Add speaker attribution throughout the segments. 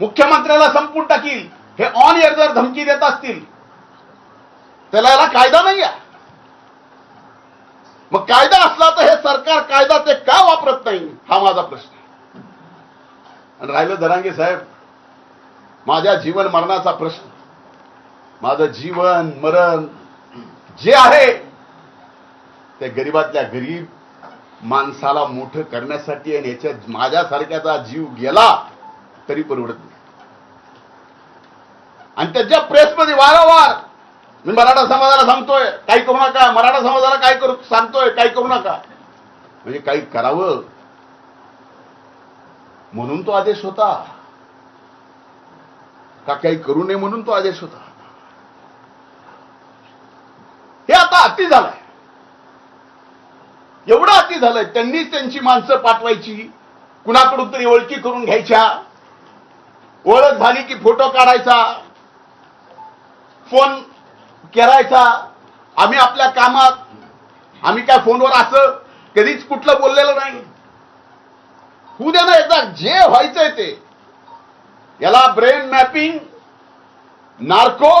Speaker 1: मुख्यमंत्र्याला संपून टाकील. हे on air जर धमकी देत असतील त्याला याला कायदा नाही आहे मग कायदा असला तर हे सरकार कायदा ते का वापरत नाही? हा माझा प्रश्न आणि राहिलं धरांगे साहेब माझ्या जीवन मरणाचा प्रश्न. माझं जीवन मरण जे आहे ते गरीबातल्या गरीब माणसाला मोठं करण्यासाठी आणि याच्या माझ्यासारख्याचा जीव गेला तरी परवडत नाही. आणि त्याच्या प्रेसमध्ये वारंवार मी मराठा समाजाला सांगतोय काही करू नका मराठा समाजाला काय करू सांगतोय काही करू नका. म्हणजे काही करावं. म्हणून तो आदेश होता. का काही करू नये म्हणून तो आदेश होता. हे आता अति झालंय. एवढं अति झालंय त्यांनीच त्यांची माणसं पाठवायची कुणाकडून तरी ओळखी करून घ्यायच्या. ओळख झाली की फोटो काढायचा फोन करायचा. आम्ही आपल्या कामात आम्ही काय फोनवर असं कधीच कुठलं बोललेलं नाही. होऊ ना एकदा जे व्हायचंय ते. याला ब्रेन मॅपिंग नार्को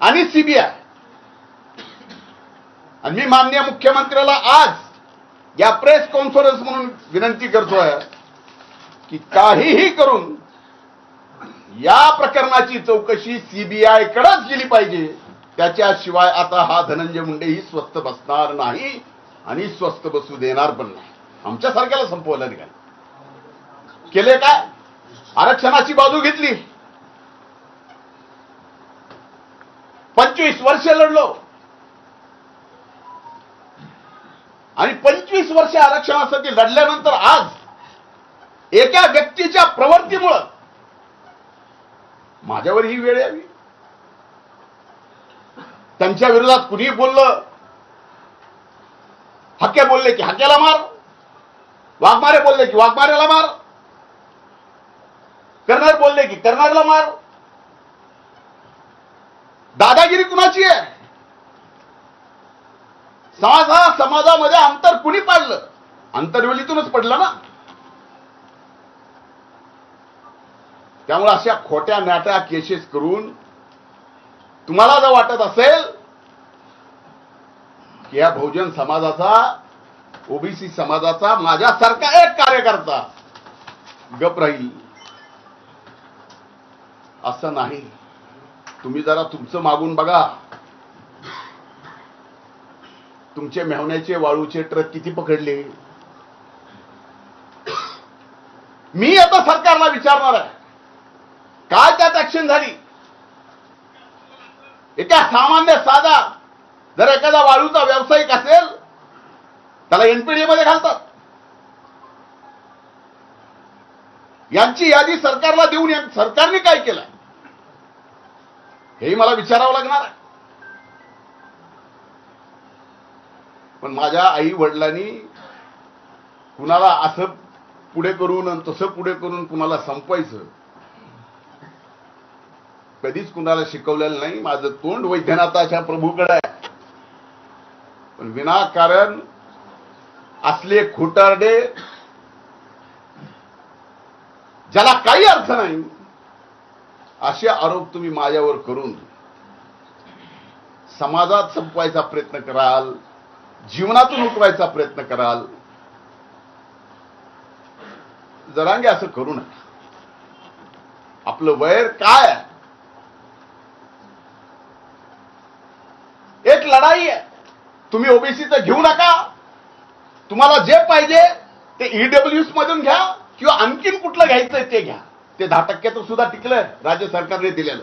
Speaker 1: आणि सीबीआय. आणि मी माननीय मुख्यमंत्र्याला आज या प्रेस कॉन्फरन्स म्हणून विनंती करतोय की काहीही करून या प्रकरणाची चौकशी सीबीआय कडेच गेली पाहिजे. त्याच्याशिवाय आता हा धनंजय मुंडे ही स्वस्त बसणार नाही आणि स्वस्त बसू देणार पण नाही. आमच्या सारख्याला संपवलं निघाल केले काय? आरक्षणाची बाजू घेतली. पंचवीस वर्ष लढलो. आणि पंचवीस वर्ष आरक्षणासाठी लढल्यानंतर आज एका व्यक्तीच्या प्रवण माझ्यावर ही वेळ यावी. त्यांच्या विरोधात कुणी बोललं हक्के बोलले की हक्क्याला मार वाघमारे बोलले की वाघमारेला मार करणार बोलले की करणारला मार. दादागिरी कुणाची आहे? समाज हा समाजामध्ये अंतर कुणी पाडलं? अंतरवेलीतूनच पडलं ना? त्यामुळे अशा खोट्या नाट्या केसेस करून तुम्हाला जर वाटत असेल की या बहुजन समाजाचा ओबीसी समाजाचा माझ्यासारखा एक कार्यकर्ता गप राहील. असं नाही. तुम्ही जरा तुमचं मागून बघा. तुमचे मेहण्याचे वाळूचे ट्रक किती पकडले? मी आता सरकारला विचारणार आहे. काय त्यात ऍक्शन झाली. एका सामान्य साधा जर एखादा वाळूचा व्यावसायिक असेल त्याला एनपीडी मध्ये घालतात. यांची यादी सरकारला देऊन सरकारने काय केलं हेही मला विचारावं लागणार आहे. पण माझ्या आई वडिलांनी कुणाला असं पुढे करून आणि तसं पुढे करून कुणाला संपवायचं कधीच कुणाला शिकवलेलं नाही. माझं तोंड वैद्यनाथाच्या प्रभूकडे आहे. पण विनाकारण असले खोटारडे ज्याला काही अर्थ नाही असे आरोप तुम्ही माझ्यावर करून समाजात संपवायचा प्रयत्न कराल जीवनातून उठवायचा प्रयत्न कराल जरांगे असं करू नका. आपलं वैर काय आहे एक लढाई आहे तुम्ही ओबीसीचं घेऊ नका. तुम्हाला जे पाहिजे ते ईडब्ल्यूस मधून घ्या किंवा आणखीन कुठलं घ्यायचंय ते घ्या. ते दहा टक्क्याचं सुद्धा टिकलंय. राज्य सरकारने दिलेलं.